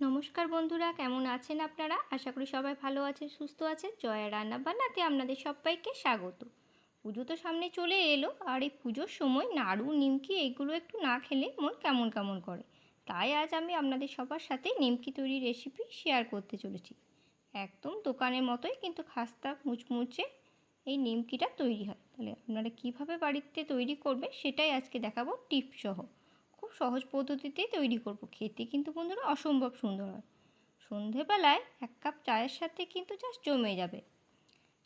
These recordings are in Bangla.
নমস্কার বন্ধুরা, কেমন আছেন আপনারা? আশা করি সবাই ভালো আছেন, সুস্থ আছেন। জয়া রান্না বান্নাতে আপনাদের সবাইকে স্বাগত। পুজো তো সামনে চলে এলো, আর এই পুজোর সময় নাড়ু, নিমকি এগুলো একটু না খেলে মন কেমন কেমন করে। তাই আজ আমি আপনাদের সবার সাথে নিমকি তৈরির রেসিপি শেয়ার করতে চলেছি। একদম দোকানের মতোই, কিন্তু খাস্তা মুচমুচে এই নিমকিটা তৈরি হয়। তাহলে আপনারা কীভাবে বাড়িতে তৈরি করবে সেটাই আজকে দেখাবো টিপসহ সহ সহজ পদ্ধতিতেই তৈরি করব। খেতে কিন্তু বন্ধুরা অসম্ভব সুন্দর হয়। সন্ধেবেলায় এক কাপ চায়ের সাথে কিন্তু জাস্ট জমে যাবে।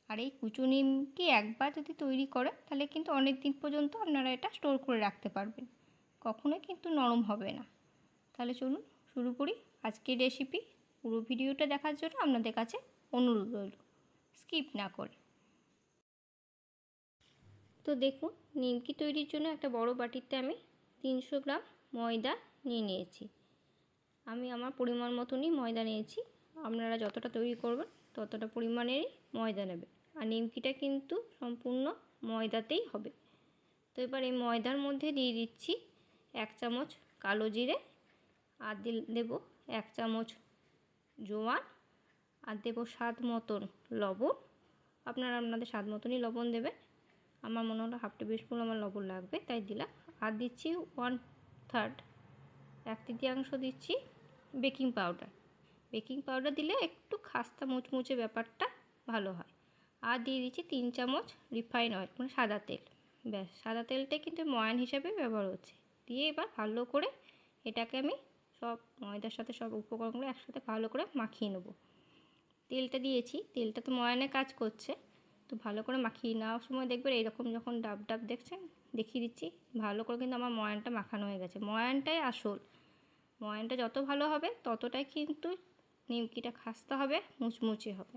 আর এই কুচো নিমকি একবার যদি তৈরি করে তাহলে কিন্তু অনেক দিন পর্যন্ত আপনারা এটা স্টোর করে রাখতে পারবেন। কখনোই কিন্তু নরম হবে না। তাহলে চলুন শুরু করি আজকের রেসিপি পুরো ভিডিওটা দেখার জন্য আপনাদের কাছে অনুরোধ রইল। স্কিপ না করে। তো দেখুন, নিমকি তৈরির জন্য একটা বড় বাটিতে আমি তিনশো গ্রাম ময়দা নিয়ে নিয়েছি। আমি আমার পরিমাণ মতনই ময়দা নিয়েছি। আপনারা যতটা তৈরি করবেন ততটা পরিমাণেরই ময়দা নেবেন। আর নিমকিটা কিন্তু সম্পূর্ণ ময়দাতেই হবে। তো এবার এই ময়দার মধ্যে দিয়ে দিচ্ছি এক চামচ কালো জিরে, আর দেবো এক চামচ জোয়ান, আর দেবো স্বাদ মতন লবণ। আপনারা আপনাদের স্বাদ মতনই লবণ দেবেন। আমার মনে হলো হাফ টেবিল স্পুন আমার লবণ লাগবে, তাই দিলাম। আর দিচ্ছি ওয়ান থার্ড এক তৃতীয়াংশ দিচ্ছি বেকিং পাউডার বেকিং পাউডার দিলে একটু খাস্তা মুচমুচে ব্যাপারটা ভালো হয়। আর দিয়ে দিচ্ছি তিন চামচ রিফাইন অয়েল মানে সাদা তেল। ব্যাস, সাদা তেলটাই কিন্তু ময়ান হিসাবে ব্যবহার হচ্ছে। দিয়ে এবার ভালো করে এটাকে আমি সব ময়দার সাথে সব উপকরণগুলো একসাথে ভালো করে মাখিয়ে নেব। তেলটা দিয়েছি, তেলটা তো ময়ানে কাজ করছে। তো ভালো করে মাখিয়ে নেওয়ার সময় দেখবেন এইরকম যখন ডাব ডাব দেখছেন, দেখিয়ে দিচ্ছি। ভালো করে কিন্তু আমার ময়ানটা মাখানো হয়ে গেছে। ময়ানটাই আসল। ময়ানটা যত ভালো হবে, ততটাই কিন্তু নিমকিটা খাস্তা হবে, মুচমুচে হবে।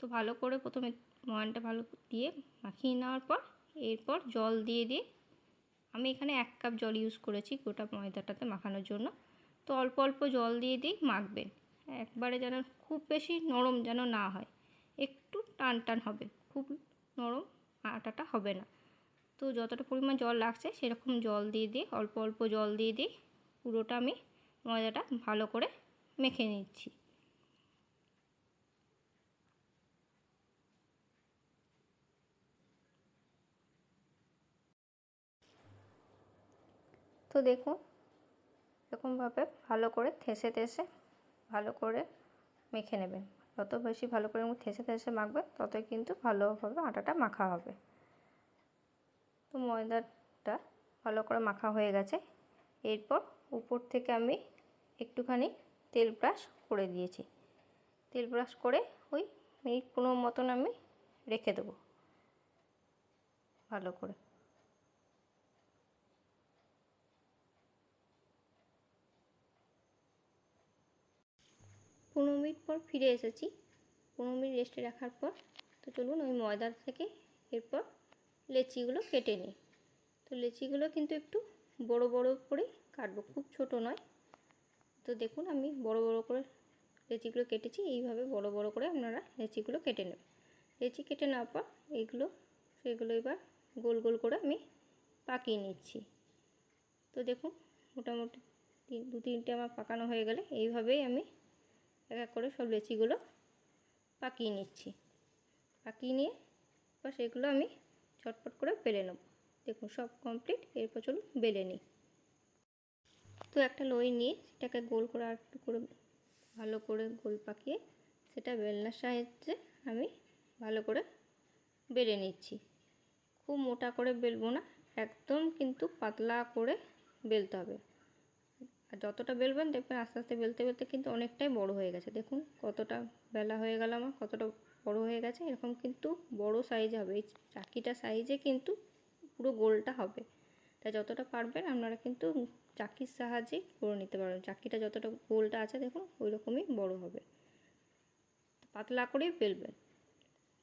তো ভালো করে প্রথমে ময়ানটা ভালো দিয়ে মাখিয়ে নেওয়ার পর, এরপর জল দিয়ে দিয়ে আমি এখানে এক কাপ জল ইউজ করেছি গোটা ময়দাটাতে মাখানোর জন্য। তো অল্প অল্প জল দিয়ে দিই মাখবেন। একবারে যেন খুব বেশি নরম যেন না হয়। একটু টান টান হবে। খুব নরম আটাটা হবে না। তো যতটা পরিমাণ জল লাগছে সেরকম জল দিয়ে দিয়ে, অল্প অল্প জল দিয়ে দিয়ে পুরোটা আমি ময়দাটা ভালো করে মেখে নিচ্ছি। তো দেখুন, এরকমভাবে ভালো করে থেসে থেসে ভালো করে মেখে নেবেন। যত বেশি ভালো করে থেসে থেসে মাখবে, ততই কিন্তু ভালোভাবে আটাটা মাখা হবে। তো ময়দাটা ভালো করে মাখা হয়ে গেছে। এরপর উপর থেকে আমি একটুখানি তেল ব্রাশ করে দিয়েছি। তেল ব্রাশ করে ওই মিনিট পনেরো মতন আমি রেখে দেবো। ভালো করে পনেরো মিনিট পর ফিরে এসেছি। পনেরো মিনিট রেস্টে রাখার পর তো চলুন ওই ময়দার থেকে এরপর লেচিগুলো কেটে নিই। তো লেচিগুলো কিন্তু একটু বড় বড় করে কাটবো, খুব ছোট নয়। তো দেখুন আমি বড় বড় করে লেচিগুলো কেটেছি, এইভাবে বড় বড় করে আপনারা লেচিগুলো কেটে নেবেন। লেচি কেটে নেওয়ার পর এইগুলো সেগুলো এবার গোল গোল করে আমি পাকিয়ে নিচ্ছি। তো দেখুন মোটামুটি দু তিনটে আমার পাকানো হয়ে গেলে এইভাবেই আমি এক এক করে সব লেচিগুলো পাকিয়ে নিচ্ছি। পাকিয়ে নিয়ে এবার সেগুলো আমি চটপট করে বেলে নেব। দেখুন সব কমপ্লিট এরপর চলুন বেলে নিই। তো একটা লই নিয়ে সেটাকে গোল করে আর একটু করে ভালো করে গোল পাকিয়ে সেটা বেলনার সাহায্যে আমি ভালো করে বেলে নিচ্ছি। খুব মোটা করে বেলবো না, একদম কিন্তু পাতলা করে বেলতে হবে। আর যতটা বেলবেন দেখবেন আস্তে আস্তে বেলতে বেলতে কিন্তু অনেকটাই বড় হয়ে গেছে। দেখুন কতটা বেলা হয়ে গেল আমার, কতটা বড় হয়ে গেছে। এরকম কিন্তু বড় সাইজ হবে। এই চাকিটা সাইজে কিন্তু পুরো গোলটা হবে। তাই যতটা পারবেন আপনারা কিন্তু চাকির সাহায্যে করে নিতে পারবেন। চাকিটা যতটা গোলটা আছে দেখুন ওই রকমই বড় হবে। পাতলা করেই বেলবেন।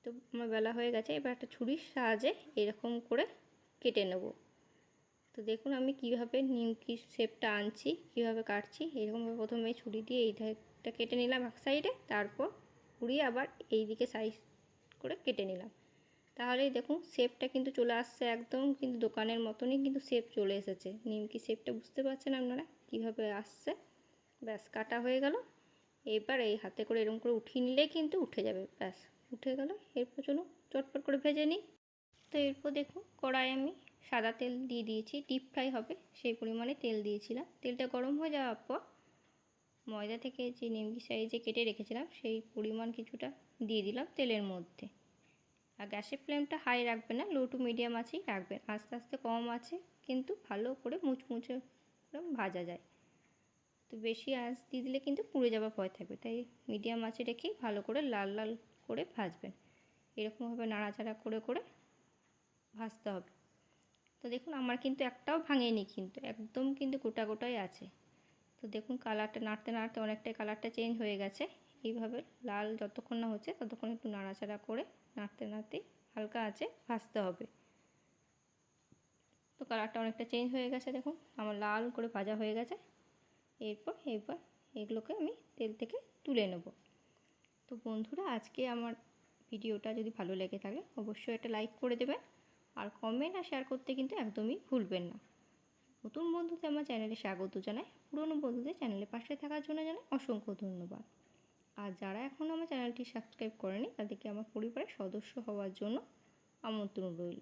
তো আমার বেলা হয়ে গেছে। এবার একটা ছুরির সাহায্যে এরকম করে কেটে নেব। তো দেখুন আমি কীভাবে নিমকি শেপটা আনছি, কীভাবে কাটছি। এরকমভাবে প্রথমে ছুরি দিয়ে এই ধারটা কেটে নিলাম এক সাইডে, তারপর ঘুরিয়ে আবার এই দিকে সাইজ করে কেটে নিলাম। তাহলেই দেখুন শেপটা কিন্তু চলে আসছে একদম কিন্তু দোকানের মতনই কিন্তু শেপ চলে এসেছে। নিমকি শেপটা বুঝতে পারছেন আপনারা কীভাবে আসছে? ব্যাস, কাটা হয়ে গেল। এবার এই হাতে করে এরকম করে উঠিয়ে নিলেই কিন্তু উঠে যাবে। ব্যাস, উঠে গেল। এরপর চলুন চটপট করে ভেজে নিই। তো এরপর দেখুন কড়াই আমি সাদা তেল দিয়ে দিয়েছি ডিপ ফ্রাই হবে, সেই পরিমাণে তেল দিয়েছিলাম। তেলটা গরম হয়ে যাওয়ার পর ময়দা থেকে যে নিমকি সাইজে কেটে রেখেছিলাম, সেই পরিমাণ কিছুটা দিয়ে দিলাম তেলের মধ্যে। আর গ্যাসের ফ্লেমটা হাই রাখবেন না লো টু মিডিয়াম আছেই রাখবেন। আস্তে আস্তে কম আছে, কিন্তু ভালো করে মুচমুচে ভাজা যায়। তো বেশি আঁচ দিয়ে দিলে কিন্তু পুড়ে যাওয়ার ভয় থাকবে, তাই মিডিয়াম আঁচে রেখেই ভালো করে লাল লাল করে ভাজবেন। এরকমভাবে নাড়াচাড়া করে করে ভাজতে হবে। তো দেখুন, আমার কিন্তু একটাও ভাঙেনি কিন্তু, একদম কিন্তু গোটা গোটাই আছে। তো দেখুন, কালারটা নাড়তে নাড়তে অনেকটাই কালারটা চেঞ্জ হয়ে গেছে। এইভাবে লাল যতক্ষণ না হচ্ছে, ততক্ষণ একটু নাড়াচাড়া করে নাড়তে নাড়তে হালকা আছে, ভাজতে হবে। তো কালারটা অনেকটা চেঞ্জ হয়ে গেছে, দেখুন, আমার লাল করে ভাজা হয়ে গেছে। এরপর এরপর এগুলোকে আমি তেল থেকে তুলে নেব। তো বন্ধুরা, আজকে আমার ভিডিওটা যদি ভালো লেগে থাকে, অবশ্যই একটা লাইক করে দেবেন। আর কমেন্ট আর শেয়ার করতে কিন্তু একদমই ভুলবেন না। নতুন বন্ধুদের আমার চ্যানেলে স্বাগত জানাই। পুরনো বন্ধুদের চ্যানেলে পাশে থাকার জন্য জানাই অসংখ্য ধন্যবাদ। আর যারা এখনও আমার চ্যানেলটি সাবস্ক্রাইব করেনি, তাদেরকে আমার পরিবারের সদস্য হওয়ার জন্য আমন্ত্রণ রইল।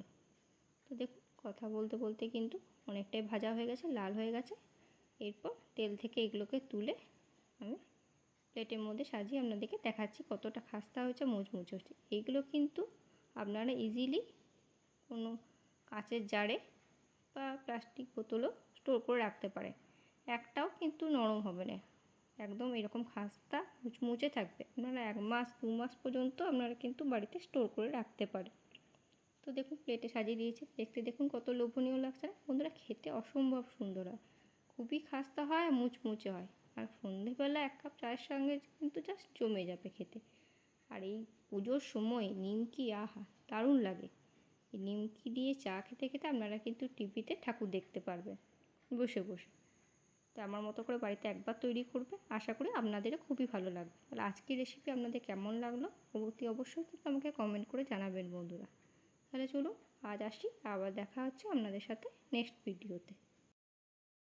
তো দেখুন, কথা বলতে বলতে কিন্তু অনেকটাই ভাজা হয়ে গেছে, লাল হয়ে গেছে। এরপর তেল থেকে এগুলোকে তুলে আমি প্লেটের মধ্যে সাজিয়ে আপনাদেরকে দেখাচ্ছি কতটা খাস্তা হয়েছে, মুচমুচে হচ্ছে এইগুলো কিন্তু আপনারা ইজিলি কোনো কাঁচের জারে বা প্লাস্টিক বোতলও স্টোর করে রাখতে পারে। একটাও কিন্তু নরম হবে না। একদম এরকম খাস্তা মুচমুচে থাকবে। আপনারা এক মাস, দু মাস পর্যন্ত আপনারা কিন্তু বাড়িতে স্টোর করে রাখতে পারেন। তো দেখুন প্লেটে সাজিয়ে দিয়েছে। দেখতে দেখুন কত লোভনীয় লাগছে। না বন্ধুরা, খেতে অসম্ভব সুন্দর হয়। খুবই খাস্তা হয় আর মুচমুচে হয়। আর সন্ধেবেলা এক কাপ চায়ের সঙ্গে কিন্তু জাস্ট জমে যাবে খেতে। আর এই পুজোর সময় নিমকি, আহা, দারুণ লাগে। নিমকি দিয়ে চা খেতে খেতে আপনারা কিন্তু টিভিতে ঠাকুর দেখতে পারবেন। বসে বসে। তো আমার মতো করে বাড়িতে একবার তৈরি করবে, আশা করি আপনাদেরও খুবই ভালো লাগবে। তাহলে আজকের রেসিপি আপনাদের কেমন লাগল? অবশ্যই অবশ্যই কিন্তু আমাকে কমেন্ট করে জানাবেন বন্ধুরা। তাহলে চলুন, আজ আসি আবার দেখা হচ্ছে আপনাদের সাথে নেক্সট ভিডিওতে